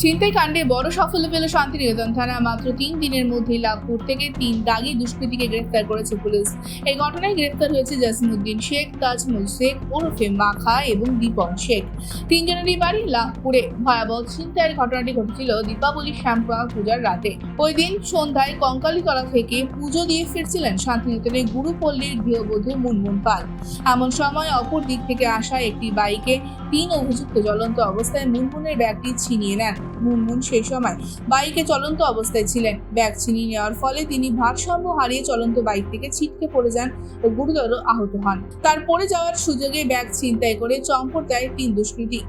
ছিনতাই কাণ্ডে বড় সাফল্য পেল শান্তিনিকেতন থানা মাত্র তিন দিনের মধ্যে লাভপুর থেকে তিন দাগি দুষ্কৃতীকে গ্রেফতার করেছে পুলিশ। এই ঘটনায় গ্রেফতার হয়েছে জাসিমুদ্দিন শেখ তাজমুল শেখ, ওরফে মাখা এবং দীপন শেখ। তিনজনেরই বাড়ি লাভপুরে। ভয়াবহ ছিনতাইয়ের ঘটনাটি ঘটেছিল দীপাবলি শ্যাম্পা পূজার রাতে। ওই দিন সন্ধ্যায় কঙ্কালীতলা থেকে পুজো দিয়ে ফিরছিলেন শান্তিনিকেতনের গুরুপল্লীর গৃহবধূ মুনমুন পাল। এমন সময় অপর দিক থেকে আসা একটি বাইকে তিন অভিযুক্ত জ্বলন্ত অবস্থায় মুনমুনের ব্যাগটি ছিনিয়ে নেন। মুনমুন সেই সময় বাইকে চলন্ত অবস্থায় ছিলেন। ব্যাগ ছিনিয়ে নেওয়ার ফলে তিনি ভারসাম্য হারিয়ে চলন্ত বাইক থেকে ছিটকে পড়ে যান ও গুরুতর আহত হন। তার পড়ে যাওয়ার সুযোগে ব্যাগ ছিনতাই করে চম্পট দেয় তিন দুষ্কৃতী।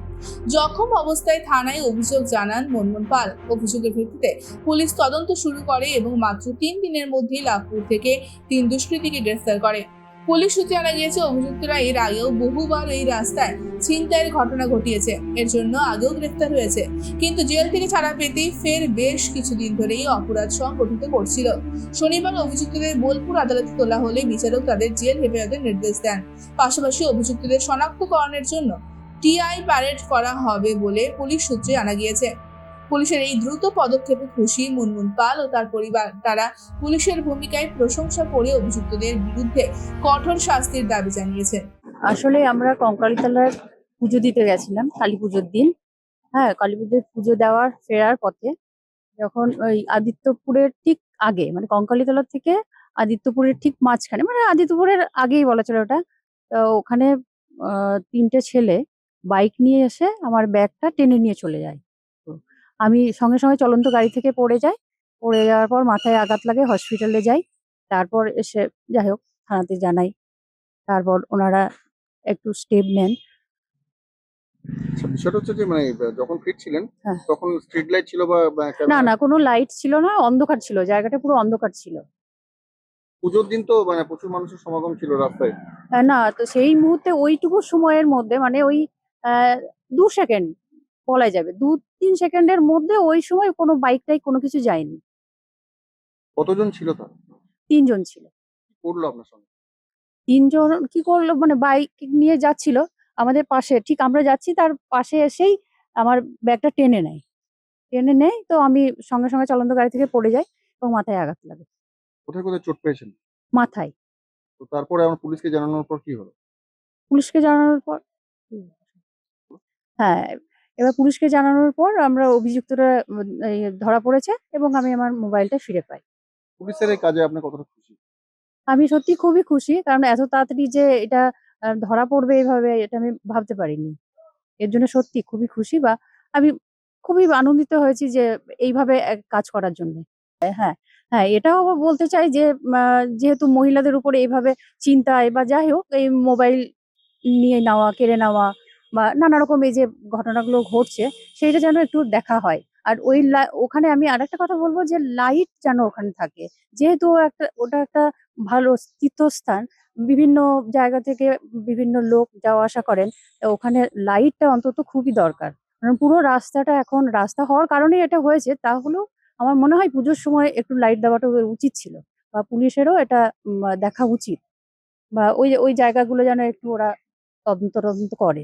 জখম অবস্থায় থানায় অভিযোগ জানান মনমোহন পাল। অভিযোগের ভিত্তিতে পুলিশ তদন্ত শুরু করে এবং মাত্র তিন দিনের মধ্যেই লাভপুর থেকে তিন দুষ্কৃতীকে গ্রেফতার করে। পুলিশ সূত্রে জানা গিয়েছে, অভিযুক্তরা এর আগেও বহুবার এই রাস্তায় ছিনতাইয়ের ঘটনা ঘটিয়েছে। এর জন্য আগেও গ্রেফতার হয়েছে। কিন্তু জেল থেকে ছাড়া পেতেই ফের বেশ কিছুদিন ধরেই অপরাধ সংগঠিত করছিল। শনিবার অভিযুক্তদের বোলপুর আদালতে তোলা হলে বিচারক তাদের জেল হেফাজতের নির্দেশ দেন। পাশাপাশি অভিযুক্তদের শনাক্তকরণের জন্য টিআই প্যারেড করা হবে বলে পুলিশ সূত্রে জানা গিয়েছে। পুলিশের এই দ্রুত পদক্ষেপে খুশি মুনমুন পাল ও তার পরিবার, তারা পুলিশের ভূমিকায় প্রশংসা করে অভিযুক্তদের বিরুদ্ধে কঠোর শাস্তির দাবি জানিয়েছেন আসলে আমরা কঙ্কালীতলার পুজো দিতে গেছিলাম, কালী পুজোর দিন। হ্যাঁ কালী পুজোর পুজো দেওয়ার ফেরার পথে যখন ওই আদিত্যপুরের ঠিক আগে মানে কঙ্কালীতলা থেকে আদিত্যপুরের ঠিক মাঝখানে মানে আদিত্যপুরের আগেই বলা চলে ওটা, তো ওখানে তিনটে ছেলে বাইক নিয়ে এসে আমার ব্যাগটা টেনে নিয়ে চলে যায়। আমি সঙ্গে সঙ্গে চলন্ত গাড়ি থেকে পড়ে যাই। পড়ে যাওয়ার পর মাথায় আঘাত লাগে হসপিটালে যাই। তারপর এসে যাই হোক থানাতে জানাই। তারপর ওনারা একটু স্টেপ নেন। আচ্ছা, বিষয়টা হচ্ছে যে মানে যখন ফিরছিলেন হ্যাঁ। তখন স্ট্রিট লাইট ছিল বা না না কোনো লাইট ছিল না অন্ধকার ছিল। জায়গাটা পুরো অন্ধকার ছিল। পুজোর দিন তো মানে প্রচুর মানুষের সমাগম ছিল রাস্তায়। না তো সেই মুহূর্তে ওইটুকু সময়ের মধ্যে মানে ওই দু সেকেন্ড বলা যাবে। দু তিন সেকেন্ডের মধ্যে ওই সময় কোনো বাইক টাইক কোনো কিছু যায়নি। কতজন ছিল তার? তিনজন ছিল। করল আপনার সঙ্গে? তিনজন কি করল? মানে বাইক নিয়ে যাচ্ছিল আমাদের পাশে। ঠিক আমরা যাচ্ছি তার পাশে এসেই আমার ব্যাগটা টেনে নেয়। টেনে নেয় তো আমি সঙ্গে সঙ্গে চলন্ত গাড়ি থেকে পড়ে যাই এবং মাথায় আঘাত লাগে। কোথায় কোথায় চোট পেয়েছেন? মাথায়। তো তারপরে আমার পুলিশকে জানানোর পর কি হলো? পুলিশকে জানানোর পর? হ্যাঁ এবার পুলিশকে জানানোর পর আমরা অভিযুক্তরা ধরা পড়েছে এবং আমি আমার মোবাইলটা ফিরে পাই। পুলিশের এই কাজে আপনি কতটা খুশি? আমি সত্যি খুবই খুশি কারণ এত তাড়াতাড়ি যে এটা ধরা পড়বে এইভাবে এটা আমি ভাবতে পারিনি। এর জন্য সত্যি খুবই খুশি বা আমি খুবই আনন্দিত হয়েছি যে এইভাবে কাজ করার জন্য। হ্যাঁ হ্যাঁ এটাও বলতে চাই যে যেহেতু মহিলাদের উপরে এইভাবে চিন্তায় বা যাই হোক এই মোবাইল নিয়ে নেওয়া কেড়ে নেওয়া বা নানা রকম এই যে ঘটনাগুলো ঘটছে, সেইটা যেন একটু দেখা হয়। আর ওই ওখানে আমি আর একটা কথা বলব যে লাইট যেন ওখানে থাকে। যেহেতু একটা, ওটা একটা ভালো তীর্থস্থান, বিভিন্ন জায়গা থেকে বিভিন্ন লোক যাওয়া আসা করেন ওখানে লাইটটা অন্তত খুবই দরকার। কারণ পুরো রাস্তাটা এখন রাস্তা হওয়ার কারণে এটা হয়েছে, তাহলেও আমার মনে হয় পুজোর সময় একটু লাইট দেওয়াটা উচিত ছিল, বা পুলিশেরও এটা দেখা উচিত। বা ওই ওই জায়গাগুলো যেন একটু ওরা তদন্ত তদন্ত করে।